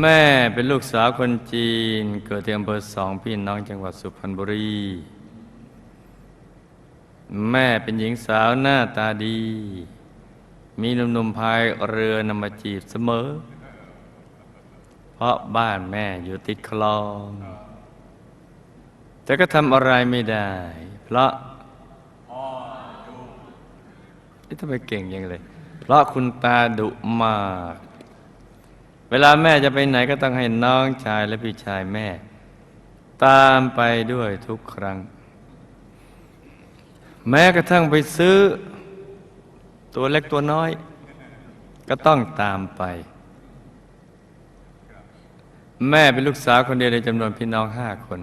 แม่เป็นลูกสาวคนจีน เกิดที่อำเภอสองพี่น้องจังหวัดสุพรรณบุรี แม่เป็นหญิงสาวหน้าตาดี มีหนุ่มๆพายเรือนำมาจีบเสมอ เพราะบ้านแม่อยู่ติดคลอง แต่ก็ทำอะไรไม่ได้ เพราะนี่ทำไมเก่งยังเลย เพราะคุณตาดุมาก เวลาแม่จะไปไหนก็ต้องให้น้องชายและพี่ชายแม่ ตามไปด้วยทุกครั้ง แม้กระทั่งไปซื้อ ตัวเล็กตัวน้อย ก็ต้องตามไป แม่เป็นลูกสาวคนเดียวในจำนวนพี่น้องห้าคน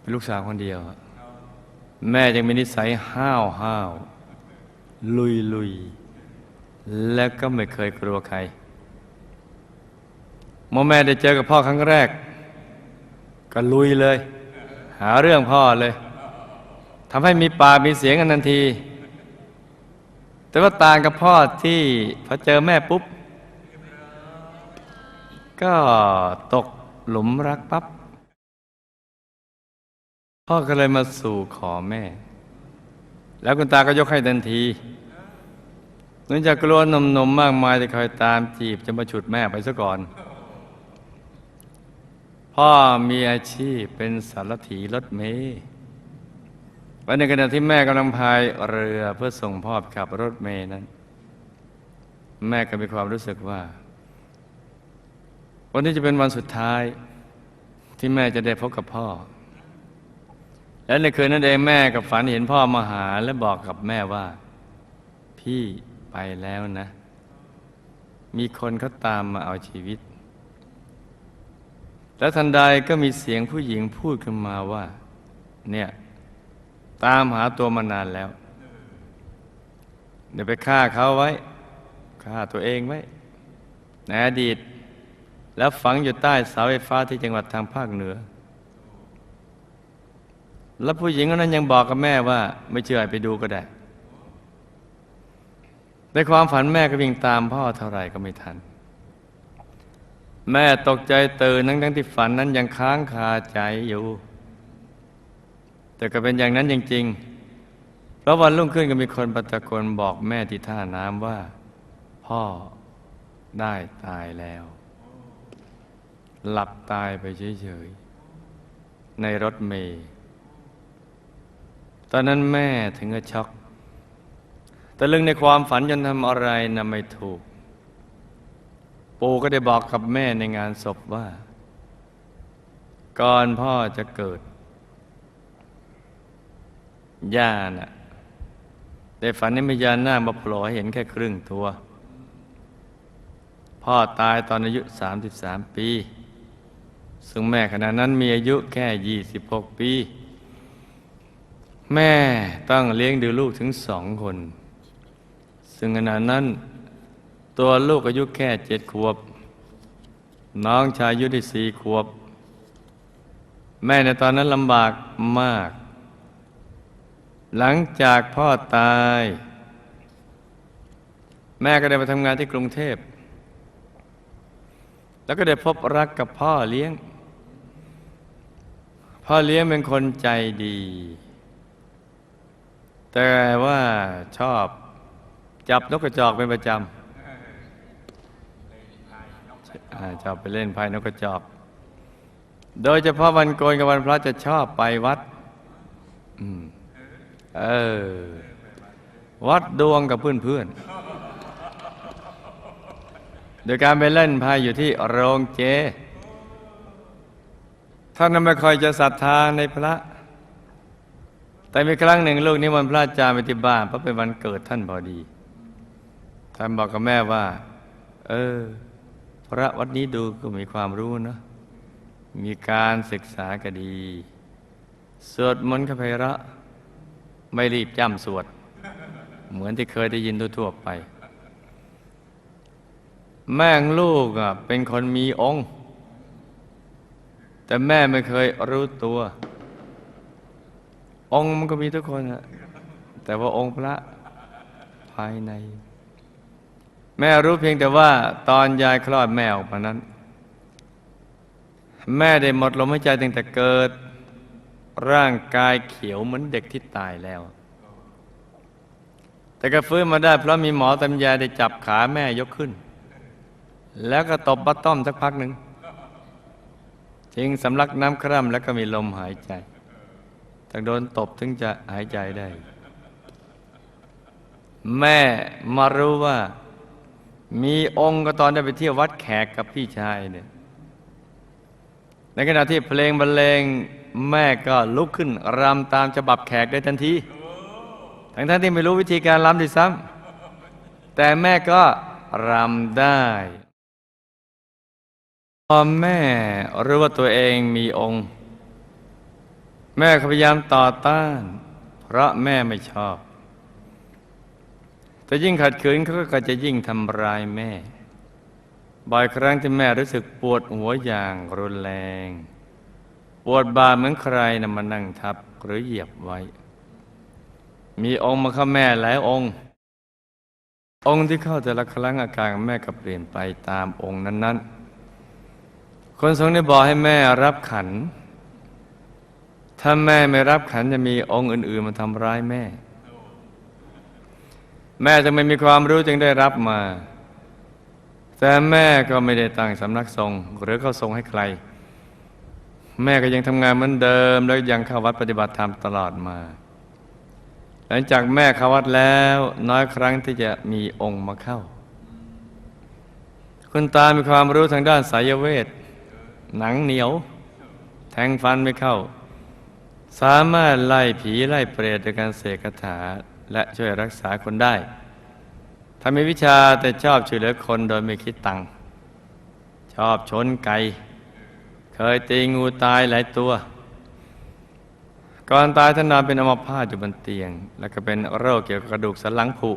เป็นลูกสาวคนเดียว แม่ยังมีนิสัยห้าวห้าวลุยลุยและก็ไม่เคยกลัวใคร เมื่อแม่ได้เจอกับพ่อครั้งแรก ก็ลุยเลย หาเรื่องพ่อเลยทำให้มีปากมีเสียงกันทันที แต่ว่าต่างกับพ่อที่พอเจอแม่ปุ๊บ ก็ตกหลุมรักปั๊บพ่อก็เลยมาสู่ขอแม่ แล้วคุณตาก็ยกให้ทันทีเนื่องจากกลัวนมๆมากมายที่คอยตามจีบจะมาฉุดแม่ไปซะก่อน พ่อมีอาชีพเป็นสารถีรถเมล์วันในขณะที่แม่กำลังพายเรือเพื่อส่งพ่อขับรถเมล์นั้น แม่ก็มีความรู้สึกว่า วันนี้จะเป็นวันสุดท้ายที่แม่จะได้พบกับพ่อ และในคืนนั้นเองแม่กับฝันเห็นพ่อมาหา และบอกกับแม่ว่า พี่ไปแล้วนะ มีคนเขาตามมาเอาชีวิต แล้วทันใดก็มีเสียงผู้หญิงพูดขึ้นมาว่า เนี่ย ตามหาตัวมานานแล้ว เดี๋ยวไปฆ่าเขาไว้ ฆ่าตัวเองไว้ในอดีต แล้วฝังอยู่ใต้เสาไฟฟ้าที่จังหวัดทางภาคเหนือ แล้วผู้หญิงคนนั้นยังบอกกับแม่ว่า ไม่เชื่อไปดูก็ได้ในความฝันแม่ก็วิ่งตามพ่อเท่าไหร่ก็ไม่ทัน แม่ตกใจตื่นทั้งทั้งที่ฝันนั้นยังค้างคาใจอยู่ แต่ก็เป็นอย่างนั้นจริงๆเพราะวันรุ่งขึ้นก็มีคนประตะโกนบอกแม่ที่ท่าน้ำว่า พ่อได้ตายแล้ว หลับตายไปเฉยๆ ในรถเมล์ตอนนั้นแม่ถึงกับช็อกแต่ลึงในความฝันจนทำอะไรนะไม่ถูก ปู่ก็ได้บอกกับแม่ในงานศพว่า ก่อนพ่อจะเกิด ย่าน่ะได้ฝันในพญานาคมาโผล่ให้เห็นแค่ครึ่งตัว พ่อตายตอนอายุ 33 ปี ซึ่งแม่ขณะนั้นมีอายุแค่ 26 ปี แม่ต้องเลี้ยงดูลูกถึงสองคน ซึ่งขณะนั้น ตัวลูกอายุแค่เจ็ดขวบ น้องชายอายุได้สี่ขวบ แม่ในตอนนั้นลำบากมาก หลังจากพ่อตาย แม่ก็ได้ไปทำงานที่กรุงเทพ แล้วก็ได้พบรักกับพ่อเลี้ยง พ่อเลี้ยงเป็นคนใจดี แต่ว่าชอบจับนกกระจอกเป็นประจำ ชอบไปเล่นไพ่นกกระจอก โดยเฉพาะวันโกนกับวันพระจะชอบไปวัดอเออ วัดดวงกับเพื่อนๆโดยการไปเล่นไพ่อยู่ที่โรงเจท่านนั้นไม่ค่อยจะศรัทธาในพระ แต่มีครั้งหนึ่งลูกนิมนต์พระอาจารย์ไปที่บ้านเพราะเป็นวันเกิดท่านพอดี ท่านบอกกับแม่ว่า เออ พระวัดนี้ดูก็มีความรู้เนะมีการศึกษาก็ดี สวดมนต์ขเพระ ไม่รีบจำสวด เหมือนที่เคยได้ยินทั่วไป แม่งลูกอะเป็นคนมีองค์ แต่แม่ไม่เคยรู้ตัว องค์มันก็มีทุกคนอะแต่ว่าองค์พระภายใน แม่รู้เพียงแต่ว่าตอนยายคลอดแม่ออกมานั้น แม่ได้หมดลมหายใจตั้งแต่เกิด ร่างกายเขียวเหมือนเด็กที่ตายแล้ว แต่ก็ฟื้นมาได้เพราะมีหมอตำยาได้จับขาแม่ยกขึ้น แล้วก็ตบบัตต้อมสักพักหนึ่งจึงสำลักน้ำคร่ำแล้วก็มีลมหายใจต้องโดนตบถึงจะหายใจได้ แม่มารู้ว่า มีองค์ก็ตอนได้ไปเที่ยววัดแขกกับพี่ชายเนี่ย ในขณะที่เพลงบรรเลงแม่ก็ลุกขึ้นรำตามฉบับแขกได้ทันที ทั้งท่านที่ไม่รู้วิธีการรำด้วยซ้ำแต่แม่ก็รำได้พอแม่รู้ว่าตัวเองมีองค์ แม่พยายามต่อต้าน เพราะแม่ไม่ชอบ แต่ยิ่งขัดขืนเขาก็จะยิ่งทำร้ายแม่ บ่อยครั้งที่แม่รู้สึกปวดหัวอย่างรุนแรง ปวดบ่าเหมือนใครนำมานั่งทับหรือเหยียบไว้ มีองค์มาข้าแม่หลายองค์ องค์ที่เข้าแต่ละครั้งอาการแม่ก็เปลี่ยนไปตามองค์นั้น ๆ คนทรงได้บอกให้แม่รับขัน ถ้าแม่ไม่รับขันจะมีองค์อื่น ๆ มาทำร้ายแม่ แม่จะไม่มีความรู้จึงได้รับมา แต่แม่ก็ไม่ได้ตั้งสำนักทรงหรือเข้าทรงให้ใคร แม่ก็ยังทำงานเหมือนเดิม แล้วยังเข้าวัดปฏิบัติธรรมตลอดมา หลังจากแม่เข้าวัดแล้วน้อยครั้งที่จะมีองค์มาเข้า คุณตามีความรู้ทางด้านสายเวท หนังเหนียว แทงฟันไม่เข้า สามารถไล่ผีไล่เปรตด้วยการเสกคาถา และช่วยรักษาคนได้ถ้ามีวิชาแต่ชอบช่วยเหลือคนโดยไม่คิดตังค์ชอบชนไก่ เคยตีงูตายหลายตัว ก่อนตายท่านนอนเป็นอัมพาตอยู่บนเตียง แล้วก็เป็นโรคเกี่ยวกับกระดูกสันหลังผุ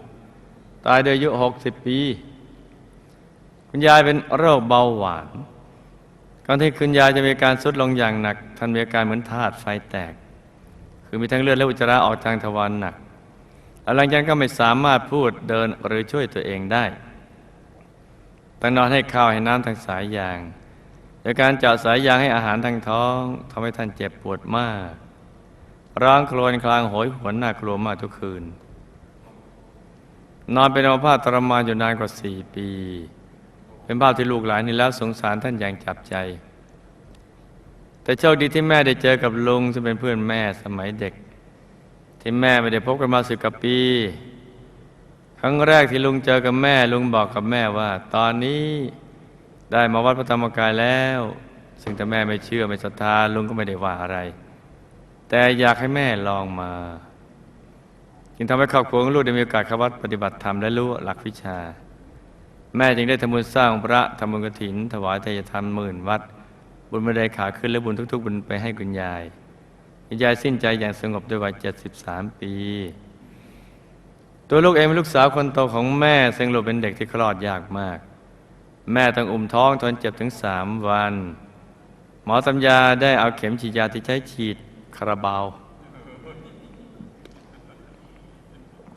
ตายโดยอายุหกสิบปี คุณยายเป็นโรคเบาหวาน ก่อนที่คุณยายจะมีการสุดลงอย่างหนัก ท่านมีอาการเหมือนธาตุไฟแตก คือมีทั้งเลือดและอุจจาระออกทางทวารหนัก หลังจากนั้นก็ไม่สามารถพูดเดินหรือช่วยตัวเองได้ต้องนอนให้ข้าวให้น้ำทางสายยางโดยการเจาะสายยางให้อาหารทางท้องทำให้ท่านเจ็บปวดมาก ร้องโครวญคลางโหยหวนน่ากลัวมากทุกคืน นอนเป็นอัมพาตทรมานอยู่นานกว่าสี่ปี เป็นภาพที่ลูกหลานนี่แล้วสงสารท่านอย่างจับใจ แต่โชคดีที่แม่ได้เจอกับลุงซึ่งเป็นเพื่อนแม่สมัยเด็ก ที่แม่ไม่ได้พบกันมาสิบกว่าปี ครั้งแรกที่ลุงเจอกับแม่ ลุงบอกกับแม่ว่า ตอนนี้ได้มาวัดพระธรรมกายแล้ว ซึ่งถ้าแม่ไม่เชื่อไม่ศรัทธาลุงก็ไม่ได้ว่าอะไร แต่อยากให้แม่ลองมาจึงทำให้ครอบครัวของลูกได้มีโอกาสเข้าวัดปฏิบัติธรรมและรู้หลักวิชา แม่จึงได้ทำบุญสร้างพระทำบุญกฐิน ถวายทายธรรมหมื่นวัด บุญไม่ได้ขาขึ้นและบุญทุก ๆ บุญไปให้คุณยาย คุณยายสิ้นใจอย่างสงบด้วยวัย 73 ปี ตัวลูกเองเป็นลูกสาวคนโตของแม่ ซึ่งลูกเป็นเด็กที่คลอดยากมาก แม่ต้องอุ้มท้องทนเจ็บถึงสามวัน หมอตำยาได้เอาเข็มฉีดยาที่ใช้ฉีดคาราบาว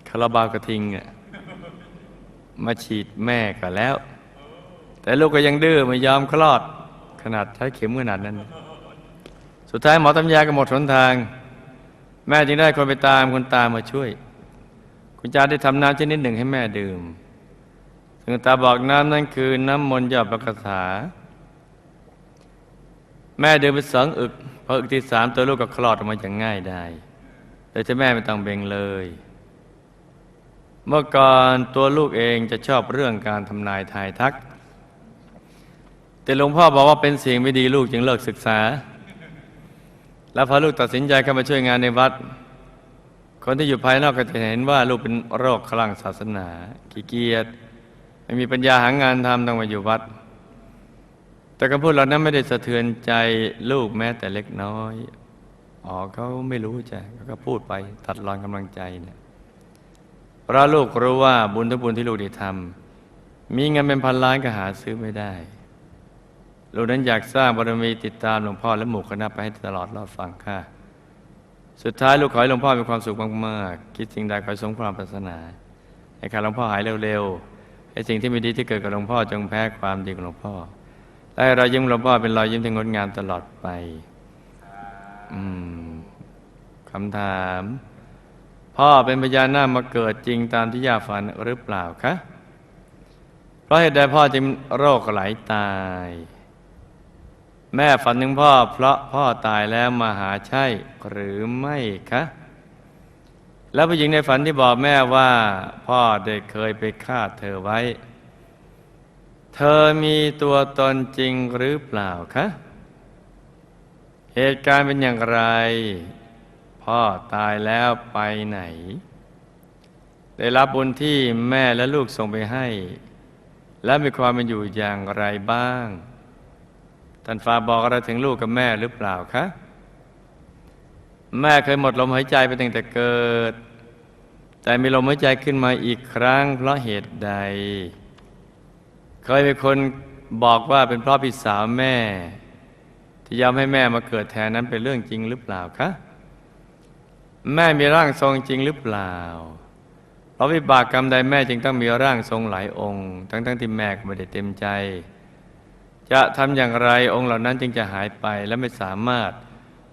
คาราบาวกระทิงอะมาฉีดแม่ก็แล้ว แต่ลูกก็ยังดื้อไม่ยอมคลอด ขนาดใช้เข็มขนาดนั้น สุดท้ายหมอตำยาก็หมดหนทาง แม่จึงได้คนไปตามคุณตามาช่วย คุณจาได้ทำน้ำชนิดหนึ่งให้แม่ดื่มซึ่งตาบอกน้ำนั่นคือน้ำมนต์ยอดประกษา แม่ดื่มไปสองอึกพออึกที่สามตัวลูกก็คลอดออกมาอย่างง่ายได้โดยที่แม่ไม่ต้องเบ่งเลย เมื่อก่อนตัวลูกเองจะชอบเรื่องการทำนายทายทัก แต่หลวงพ่อบอกว่าเป็นเสิ่งไม่ดีลูกจึงเลิกศึกษา แล้วพอลูกตัดสินใจเข้ามาช่วยงานในวัด คนที่อยู่ภายนอกก็จะเห็นว่าลูกเป็นโรคคลั่งศาสนาขี้เกียจไม่มีปัญญาหางานทำต้องมาอยู่วัด แต่คำพูดเหล่านั้นไม่ได้สะเทือนใจลูกแม้แต่เล็กน้อยอ๋อเขาไม่รู้จ้ะเขาก็พูดไปตัดรอนกำลังใจเนี่ยเพราะลูกรู้ว่าบุญทุกบุญที่ลูกได้ทำมีเงินเป็นพันล้านก็หาซื้อไม่ได้ ลูกนั้นอยากสร้างบารมีติดตามหลวงพ่อและหมู่คณะไปให้ตลอดรอดฟังค่ะ สุดท้ายลูกขอให้หลวงพ่อมีความสุขมากๆ คิดสิ่งใดขอให้สมความปรารถนา ให้ข้าหลวงพ่อหายเร็วๆ ให้สิ่งที่ไม่ดีที่เกิดกับหลวงพ่อจงแพ้ความดีของหลวงพ่อ และรอยยิ้มหลวงพ่อเป็นรอยยิ้มที่งดงามตลอดไปอืมคำถาม พ่อเป็นพญานาคมาเกิดจริงตามที่ย่าฝันหรือเปล่าคะ เพราะเหตุใดพ่อจึงโรคไหลตาย แม่ฝันถึงพ่อ เพราะพ่อตายแล้วมาหาใช่หรือไม่คะ แล้วผู้หญิงในฝันที่บอกแม่ว่า พ่อได้เคยไปฆ่าเธอไว้ เธอมีตัวตนจริงหรือเปล่าคะ เหตุการณ์เป็นอย่างไร พ่อตายแล้วไปไหน ได้รับบุญที่แม่และลูกส่งไปให้ และมีความเป็นอยู่อย่างไรบ้าง ท่านฟ้าบอกอะไรถึงลูกกับแม่หรือเปล่าคะ แม่เคยหมดลมหายใจไปตั้งแต่เกิด แต่มีลมหายใจขึ้นมาอีกครั้ง เพราะเหตุใด เคยมีคนบอกว่าเป็นเพราะพี่สาวแม่ ที่ยอมให้แม่มาเกิดแทนนั้นเป็นเรื่องจริงหรือเปล่าคะ แม่มีร่างทรงจริงหรือเปล่าเพราะวิบากกรรมใดแม่จึงต้องมีร่างทรงหลายองค์ ทั้งๆทที่แม่ก็ไม่ได้เต็มใจ จะทำอย่างไรองค์เหล่านั้นจึงจะหายไปและไม่สามารถ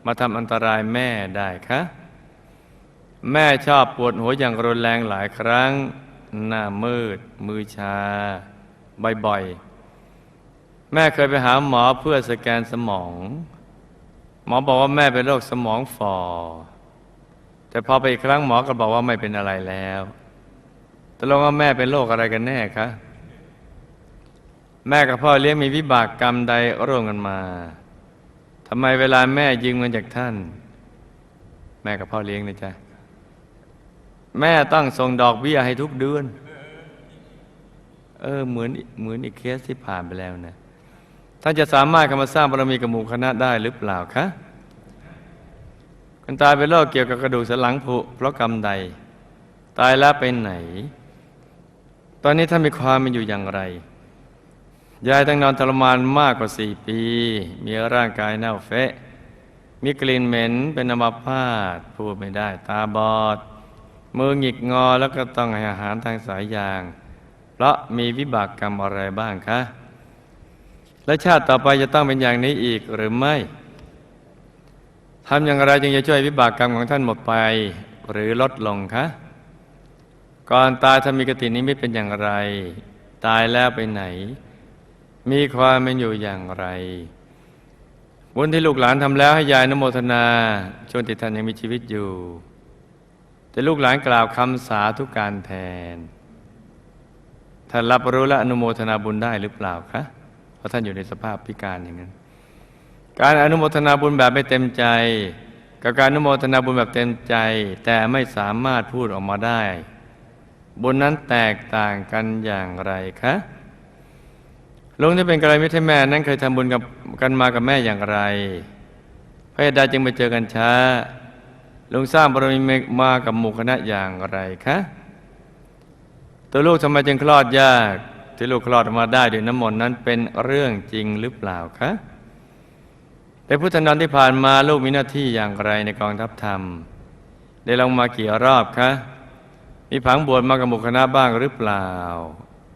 มาทำอันตรายแม่ได้คะแม่ชอบปวดหัวอย่างรุนแรงหลายครั้ง หน้ามืด มือชา บ่อยๆ แม่เคยไปหาหมอเพื่อสแกนสมอง หมอบอกว่าแม่เป็นโรคสมองฝ่อ แต่พอไปอีกครั้งหมอก็บอกว่าไม่เป็นอะไรแล้วตกลงว่าแม่เป็นโรคอะไรกันแน่คะ แม่กับพ่อเลี้ยงมีวิบากกรรมใดร่วมกันมาทำไมเวลาแม่ยืมเงินจากท่าน แม่กับพ่อเลี้ยงนะจ๊ะแม่ต้องส่งดอกเบี้ยให้ทุกเดือน เออเหมือนเหมือนอีกเคสที่ผ่านไปแล้วนะท่านจะสามารถเข้ามาสร้างบารมีกับหมู่คณะได้หรือเปล่าคะคนตายเป็นโรคเกี่ยวกับกระดูกสันหลังผุเพราะกรรมใด ตายแล้วไปไหน ตอนนี้ท่านมีความเป็นอยู่อย่างไร ยายต้องนอนทรมานมากกว่าสี่ปี มีร่างกายเน่าเฟะ มีกลิ่นเหม็นเป็นอัมพาตพูดไม่ได้ ตาบอด มือหงิกงอแล้วก็ต้องให้อาหารทางสายยาง เพราะมีวิบากกรรมอะไรบ้างคะ และชาติต่อไปจะต้องเป็นอย่างนี้อีกหรือไม่ทำอย่างไรจึงจะช่วยวิบากกรรมของท่านหมดไป หรือลดลงคะก่อนตายถ้ามีกตินิมิตเป็นอย่างไร ตายแล้วไปไหน มีความเป็นอยู่อย่างไร บุญที่ลูกหลานทำแล้วให้ยายนโมทนาชวงที่ท่านยังมีชีวิตอยู่ แต่ลูกหลานกล่าวคำสาธุการแทนท่านรับรู้และอนุโมทนาบุญได้หรือเปล่าคะเพราะท่านอยู่ในสภาพพิการอย่างนั้น การอนุโมทนาบุญแบบไม่เต็มใจกับการอนุโมทนาบุญแบบเต็มใจ แต่ไม่สามารถพูดออกมาได้ บุญนั้นแตกต่างกันอย่างไรคะ ลุงที่เป็นกระไรมิตรให้แม่นั้นเคยทำบุญกับกันมากับแม่อย่างไรพระเหตุใดจึงไปเจอกันช้า ลุงสร้างบารมีมากับหมู่คณะอย่างไรคะตัวลูกทำไมจึงคลอดยาก ที่ลูกคลอดออกมาได้ด้วยน้ำมนต์นั้นเป็นเรื่องจริงหรือเปล่าคะเป็นพุทธนันที่ผ่านมาลูกมีหน้าที่อย่างไรในกองทัพธรรม ได้ลงมากี่รอบคะมีผังบวชมากับหมุคณะบ้างหรือเปล่า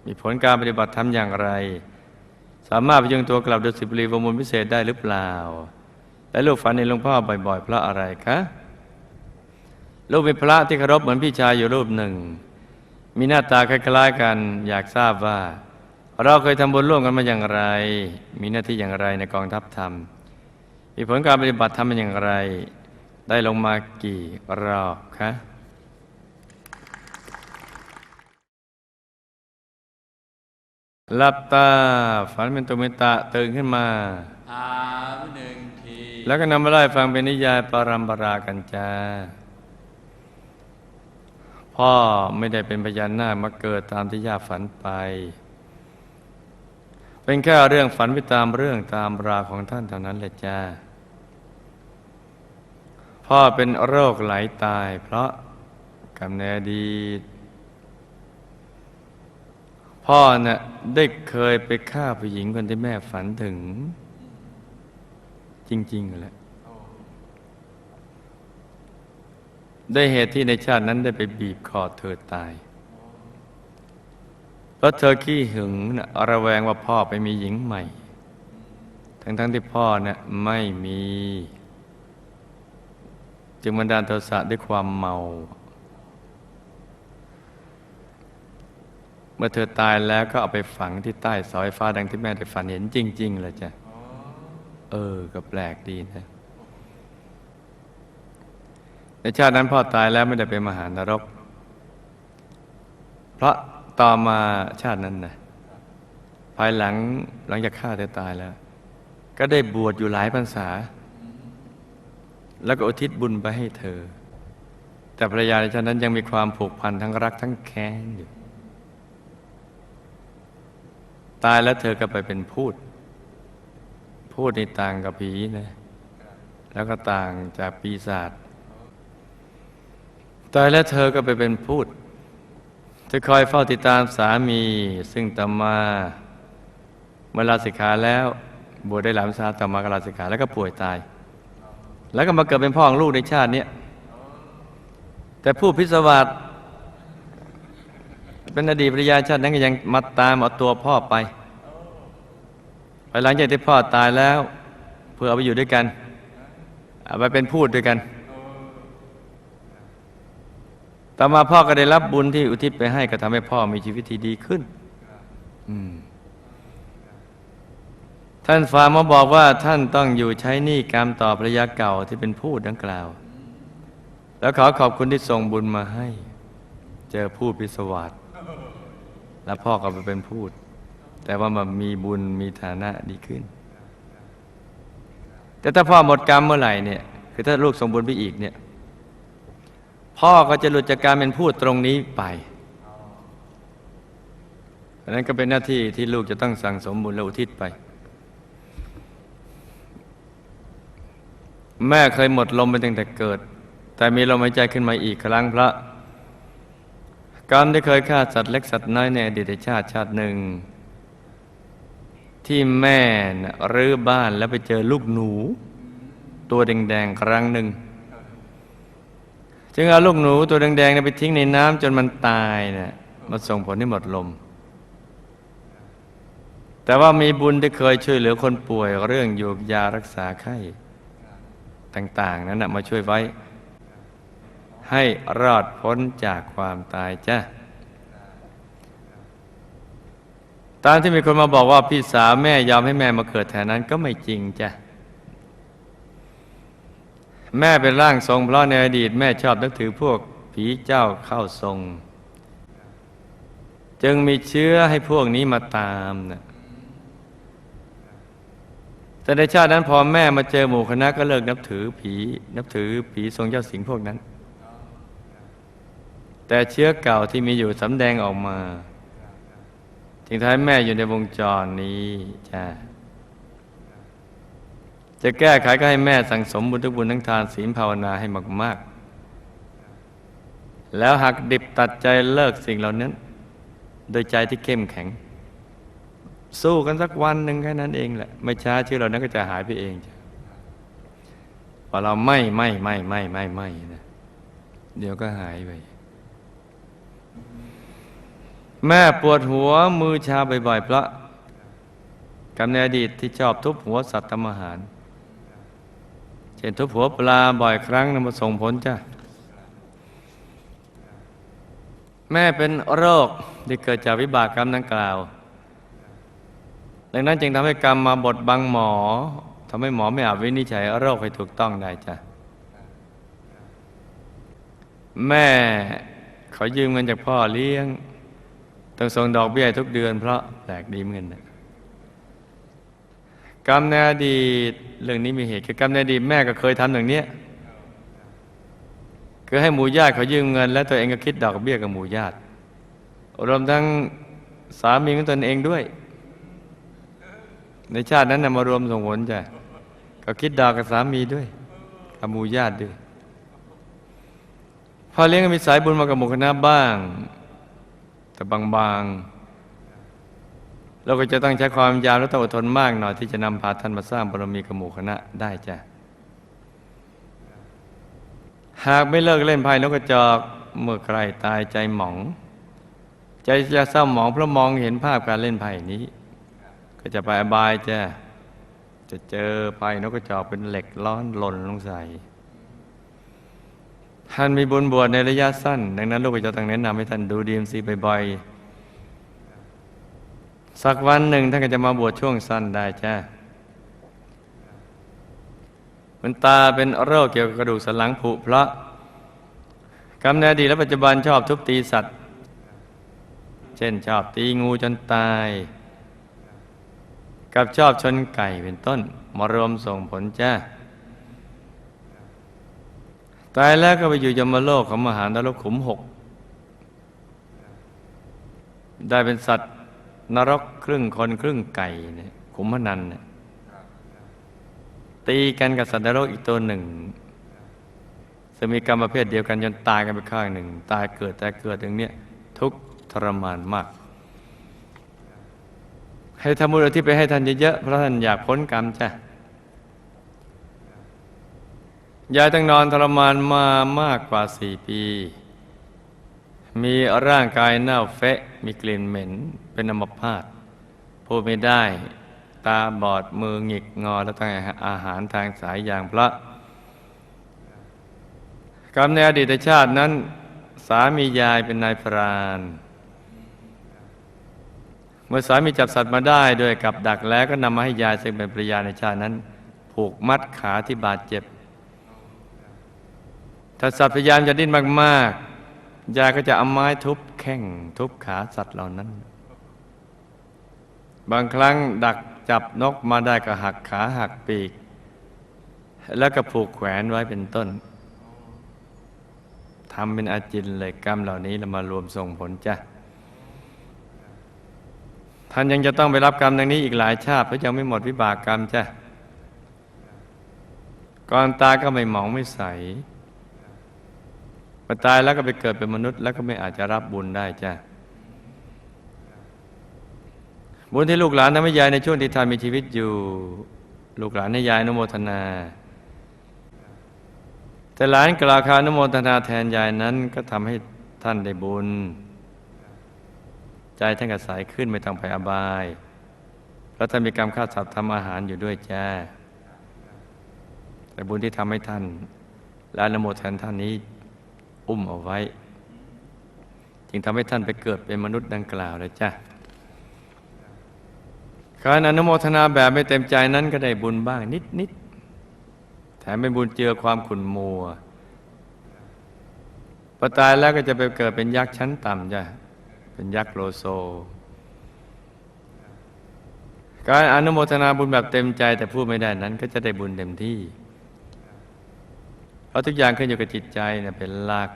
มีผลการปฏิบัติธรรมอย่างไร สามารถไปยังตัวกลับดุสิบรีวงมูลพิเศษได้หรือเปล่า และลูกฝันในหลวงพ่อบ่อยๆ เพราะอะไรคะลูกเป็นพระที่เคารพเหมือนพี่ชายอยู่รูปหนึ่ง มีหน้าตาคล้ายๆกันอยากทราบว่า เราเคยทำบุญร่วมกันมาอย่างไร มีหน้าที่อย่างไรในกองทัพธรรมมีผลการปฏิบัติธรรมเป็นอย่างไร ได้ลงมากี่รอบคะ หลับตาฝันเป็นตุเมตะตื่นขึ้นมาถามหนึ่งทีแล้วก็นำมาไล่ฟังเป็นนิยายปรัมปรากันจ้าพ่อไม่ได้เป็นพญานาคมาเกิดตามที่ย่าฝันไป เป็นแค่เรื่องฝันไปตามเรื่องตามราของท่านเท่านั้นแหละจ้า พ่อเป็นโรคไหลตายเพราะกำเนิดอดีต พ่อน่ะได้เคยไปฆ่าผู้หญิงคนที่แม่ฝันถึง จริงๆแหละได้เหตุที่ในชาตินั้นได้ไปบีบคอเธอตาย เพราะเธอขี้หึงนะระแวงว่าพ่อไปมีหญิงใหม่ ทั้งๆทที่พ่อนะ่ะไม่มี จึงบันดาลโทสะด้วยความเมา เมื่อเธอตายแล้วก็เอาไปฝังที่ใต้เสาไฟฟ้าดังที่แม่ได้ฝันเห็นจริงๆเลยจ้ะเออ ก็แปลกดีนะ ในชาตินั้นพ่อตายแล้วไม่ได้เป็นมหานรก เพราะต่อมาชาตินั้นนะภายหลังหลังจากฆ่าเธอตายแล้ว ก็ได้บวชอยู่หลายพรรษา แล้วก็อุทิศบุญไปให้เธอ แต่ภรรยาในชาตินั้นยังมีความผูกพันทั้งรักทั้งแค้นอยู่ ตายแล้วเธอก็ไปเป็นพูด พูดในต่างกับผีนะ แล้วก็ต่างจากปีศาจตายแล้วเธอก็ไปเป็นพูดเธอคอยเฝ้าติดตามสามี ซึ่งต่อมาเมื่อลาสิกขาแล้วบวชได้หลายพรรษาต่อมาก็ลาสิกขาแล้วก็ป่วยตาย แล้วก็มาเกิดเป็นพ่อของลูกในชาตินี้แต่ผู้พิศวาส เป็นอดีตภรรยาชาตินั้นก็ยังมาตามเอาตัวพ่อไปไปหลังจากที่พ่อตายแล้ว เพื่อเอาไปอยู่ด้วยกันเอาไปเป็นพูดด้วยกัน ต่อมาพ่อก็ได้รับบุญที่อุทิศไปให้ก็ทำให้พ่อมีชีวิตที่ดีขึ้นท่านฝามาบอกว่าท่านต้องอยู่ใช้หนี้กรรมต่อภรรยาเก่าที่เป็นผู้ดังกล่าว แล้วขอขอบคุณที่ส่งบุญมาให้ เจอผู้พิศวาส แล้วพ่อก็ไปเป็นพูด แต่ว่ามันมีบุญมีฐานะดีขึ้น แต่ถ้าพ่อหมดกรรมเมื่อไหร่เนี่ยคือถ้าลูกสมบูรณ์ไปอีกเนี่ยพ่อก็จะหลุดจากการเป็นพูดตรงนี้ไปดังนั้นก็เป็นหน้าที่ที่ลูกจะต้องสั่งสมบุญและอุทิศไป แม่เคยหมดลมไปตั้งแต่เกิด แต่มีลมหายใจขึ้นมาอีกครั้งเพราะ กรรมที่เคยฆ่าสัตว์เล็กสัตว์น้อยในอดีตชาติชาติหนึ่ง ที่แม่รื้อบ้านแล้วไปเจอลูกหนู ตัวแดงๆครั้งหนึ่ง จึงเอาลูกหนูตัวแดงๆไปทิ้งในน้ำจนมันตายเนี่ยมาส่งผลให้หมดลม แต่ว่ามีบุญที่เคยช่วยเหลือคนป่วยเรื่องโยกยารักษาไข้ต่าง ๆ นั้นนะมาช่วยไว้ ให้รอดพ้นจากความตายจ้ะตามที่มีคนมาบอกว่าพี่สาวแม่ยอมให้แม่มาเกิดแทนนั้นก็ไม่จริงจ้ะแม่เป็นร่างทรงเพราะในอดีต แม่ชอบนับถือพวกผีเจ้าเข้าทรง จึงมีเชื้อให้พวกนี้มาตามนะแต่ในชาตินั้นพอแม่มาเจอหมู่คณะก็เลิกนับถือผี นับถือผีทรงเจ้าสิงพวกนั้น แต่เชื้อเก่าที่มีอยู่สำแดงออกมาถึงท้ายแม่อยู่ในวงจรนี้จ้าจะแก้ไขก็ให้แม่สั่งสมบุญทุกบุญทั้งทานศีลภาวนาให้มาก ๆ แล้วหักดิบตัดใจเลิกสิ่งเหล่านั้น โดยใจที่เข้มแข็ง สู้กันสักวันหนึ่งแค่นั้นเองแหละ ไม่ช้าชื่อเรานั้นก็จะหายไปเองจ้ะพอเราไม่ไม่ไม่ไม่ไม่ไม่นะเดี๋ยวก็หายไป แม่ปวดหัวมือชาบ่อยๆเพราะกรรมในอดีตที่ชอบทุบหัวสัตว์ทำอาหาร เช่นทุบหัวปลาบ่อยครั้งนำมาส่งผลจ้ะ แม่เป็นโรคที่เกิดจากวิบากกรรมดังกล่าว ดังนั้นจึงทำให้กรรมมาบดบังหมอทำให้หมอไม่อาจวินิจฉัยโรคให้ถูกต้องได้จ้ะ แม่ขอยืมเงินจากพ่อเลี้ยง ต้องส่งดอกเบี้ยทุกเดือนเพราะแปลกดีเหมือนกันกรรมในอดีตเรื่องนี้มีเหตุคือกรรมในอดีตแม่ก็เคยทำอย่างเนี้ยคือให้หมู่ญาติเขายืมเงิน แล้วตัวเองก็คิดดอกเบี้ยกับหมู่ญาติรวมทั้งสามีของตนเองด้วย ในชาตินั้นนะมารวมส่งผลจ้ะก็คิดดอกกับสามีด้วยกับหมู่ญาติด้วยพอเลี้ยงก็มีสายบุญมากับหมู่คณะบ้าง แต่บางๆ เราก็จะต้องใช้ความยาวและต้องอดทนมากหน่อยที่จะนำพาท่านมาสร้างบารมีกับหมู่คณะได้จ้ะหากไม่เลิกเล่นไพ่นกกระจอกเมื่อใครตายใจหมอง ใจจะเศร้าหมองเพราะมองเห็นภาพการเล่นไพ่นี้ ก็จะไปอบายจ้ะจะเจอไพ่นกกระจอกเป็นเหล็กร้อนหล่นลงใส่ ท่านมีบุญบวชในระยะสั้น ดังนั้นลูกก็จะต้องแนะนำให้ท่านดูดีมซีบ่อยๆ สักวันหนึ่งท่านก็จะมาบวชช่วงสั้นได้จ้ามันตาเป็นโรคเกี่ยวกับกระดูกสันหลังผุเพราะกรรมในอดีตและปัจจุบันชอบทุบตีสัตว์ เช่นชอบตีงูจนตาย กับชอบชนไก่เป็นต้น มารวมส่งผลจ้า ตายแล้วก็ไปอยู่ยมโลกของมหานรกขุมหก ได้เป็นสัตว์นรกครึ่งคนครึ่งไก่เนี่ยขุมพนันเนี่ยตีกันกับสัตว์นรกอีกตัวหนึ่งซึ่งมีกรรมประเภทเดียวกันจนตายกันไปข้างหนึ่ง ตายเกิดแต่เกิดอย่างเนี้ยทุกข์ทรมานมาก ให้ทำบุญอุที่ไปให้ท่านเยอะๆเพราะท่านอยากพ้นกรรมจ้ะ ยายต้องนอนทรมานมามากกว่าสี่ปี มีร่างกายเน่าเฟะ มีกลิ่นเหม็น เป็นอัมพาตพูดไม่ได้ ตาบอดมือหงิกงอและต้องอาหารทางสายอย่างพระกรรมในอดีตชาตินั้น สามียายเป็นนายพรานเมื่อสามีจับสัตว์มาได้ด้วยกับดักแล้วก็นำมาให้ยายซึ่งเป็นภรรยาในชาตินั้น ผูกมัดขาที่บาดเจ็บ ถ้าสัตว์พยายามจะดิ้นมากๆยายก็จะเอาไม้ทุบแข้งทุบขาสัตว์เหล่านั้น บางครั้งดักจับนกมาได้ก็หักขาหักปีก แล้วก็ผูกแขวนไว้เป็นต้นทำเป็นอาจินเลยกรรมเหล่านี้เรามารวมส่งผลจ้ะท่านยังจะต้องไปรับกรรมดังนี้อีกหลายชาติเพราะยังไม่หมดวิบากกรรมจ้ะก่อนตาก็ไม่หมองไม่ใส พอตายแล้วก็ไปเกิดเป็นมนุษย์ แล้วก็ไม่อาจจะรับบุญได้จ้ะบุญที่ลูกหลานทำให้ยายในช่วงที่ท่านมีชีวิตอยู่ ลูกหลานให้ยายนุโมทนา แต่หลานกล่าวคานุโมทนาแทนยายนั้นก็ทำให้ท่านได้บุญ ใจท่านก็ใสขึ้นไม่ต้องไปอบายเพราะท่านมีกรรมฆ่าสัตว์ทำอาหารอยู่ด้วยจ้าแต่บุญที่ทำให้ท่านและนุโมทนาท่านนี้ อุ้มเอาไว้ จึงทำให้ท่านไปเกิดเป็นมนุษย์ดังกล่าวเลยจ้ะการอนุโมทนาแบบไม่เต็มใจนั้นก็ได้บุญบ้างนิดนิดแถมเป็นบุญเจือความขุ่นมัวพอตายแล้วก็จะไปเกิดเป็นยักษ์ชั้นต่ำจ้ะเป็นยักษ์โลโซ การอนุโมทนาบุญแบบเต็มใจแต่พูดไม่ได้นั้นก็จะได้บุญเต็มที่ ราะทุกอย่างขึ้นอยู่กับจิตใจเนี่ยเป็นหลัก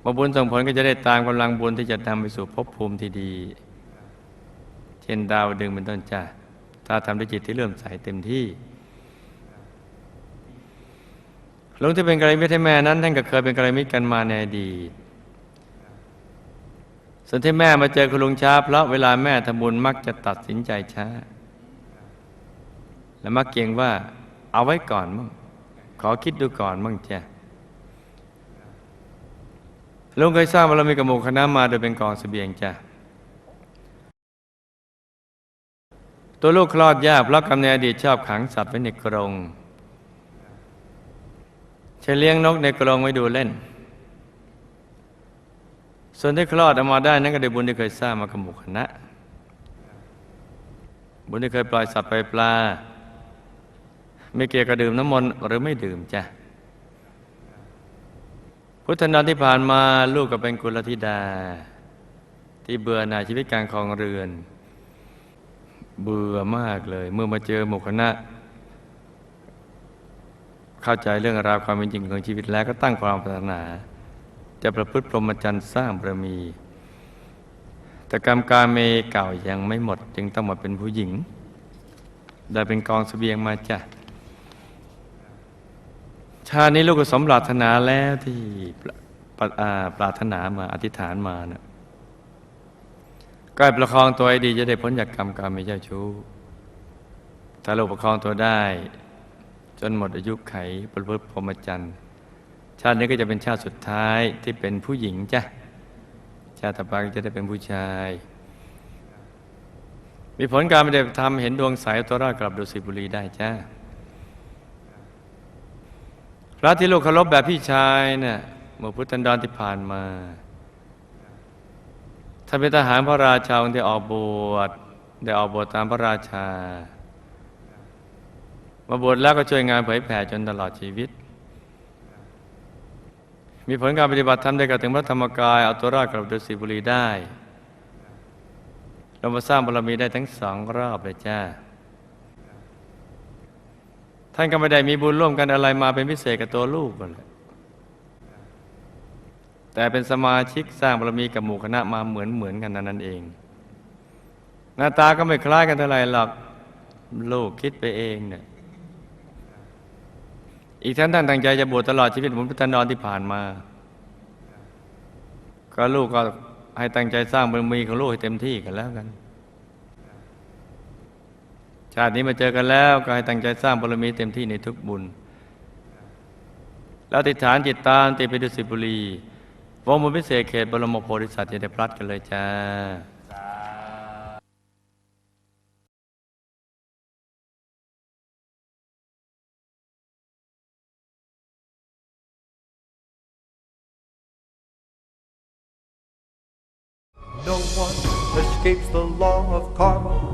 เมื่อบุญส่งผลก็จะได้ตามกำลังบุญที่จะนำไปสู่ภพภูมิที่ดี เช่นดาวดึงเป็นต้นจ้าถ้าทำด้วยจิตที่เลื่อมใสเต็มที่หลวงที่เป็นกระไรมิตรให้แม่นั้นท่านก็เคยเป็นกระไรมิตรกันมาในอดีตส่วนที่แม่มาเจอคุณลุงช้า เพราะเวลาแม่ทำบุญมักจะตัดสินใจช้า และมักเกียงว่าเอาไว้ก่อนมั่ง ขอคิดดูก่อนมั่งจ้ะลุงเคยสร้างบารมีกับหมู่คณะมาโดยเป็นกองเสบียงจ้ะตัวลูกคลอดยากเพราะกำเนิดอดีตชอบขังสัตว์ไว้ในกรงใช้เลี้ยงนกในกรงไว้ดูเล่น ส่วนที่คลอดออกมาได้นั่นก็ได้บุญที่เคยสร้างมากับหมู่คณะ บุญที่เคยปล่อยสัตว์ไปปลา ไม่เกี่ยวกับดื่มน้ำมนต์หรือไม่ดื่มจ้ะพุทธนันที่ผ่านมาลูกก็เป็นกุลธิดา ที่เบื่อหน่ายชีวิตการครองเรือน เบื่อมากเลย เมื่อมาเจอหมู่คณะ เข้าใจเรื่องราวความเป็นจริงของชีวิตแล้วก็ตั้งความปรารถนา จะประพฤติพรหมจรรย์สร้างบารมี แต่กรรมการเมเก่ายังไม่หมด จึงต้องมาเป็นผู้หญิง ได้เป็นกองเสบียงมาจ้ะ ชาตินี้ลูกก็สมปรารถนาแล้วที่ปรปรอ่าปรารถนามาอธิษฐานมานะก็ให้ประคองตัวให้ดีจะได้พ้นจากกรรมการมีเจ้าชู้ ถ้าลูกประคองตัวได้ จนหมดอายุไขประพฤติพรหมจรรย์ชาตินี้ก็จะเป็นชาติสุดท้ายที่เป็นผู้หญิงจ้ะชาติต่อไปก็จะได้เป็นผู้ชาย มีผลการปฏิบัติธรรมเห็นดวงสเอาตัวรอดกลับดุสิตบุรีได้จ้า ระที่ลูกเคารพแบบพี่ชายเนี่ยเมื่อพุทธันดรที่ผ่านมาถ้าเป็นทหารพระราชาองค์ที่ออกบวชได้ออกบวชตามพระราชา มาบวชแล้วก็ช่วยงานเผยแผ่จนตลอดชีวิต มีผลการปฏิบัติธรรมได้กระถึงพระธรรมกายเอาตัวรอดกลับดุสิตบุรีได้ เรามาสร้างบารมีได้ทั้งสองรอบเลยจ้า ท่านก็ไม่ได้มีบุญร่วมกันอะไรมาเป็นพิเศษกับตัวลูกกันเลยแต่เป็นสมาชิกสร้างบารมีกับหมู่คณะมาเหมือนเหมือนกันนั่นเอง หน้าตาก็ไม่คล้ายกันเท่าไหร่หรอกลูกคิดไปเองเนี่ย อีกท่านท่านตั้งใจจะบวชตลอดชีวิตเหมือนพุทธนรที่ผ่านมา ก็ลูกก็ให้ตั้งใจสร้างบารมีของลูกให้เต็มที่กันแล้วกัน ชาตินี้มาเจอกันแล้วก็ให้ตั้งใจสร้างบารมีเต็มที่ในทุกบุญ แล้วติดฐานจิตตามติดไปดุสิบุรีวงบุญพิเศษเขตบรมโพธิสัตว์จะได้พลัดกันเลยจ้า No one escapes the law of karma.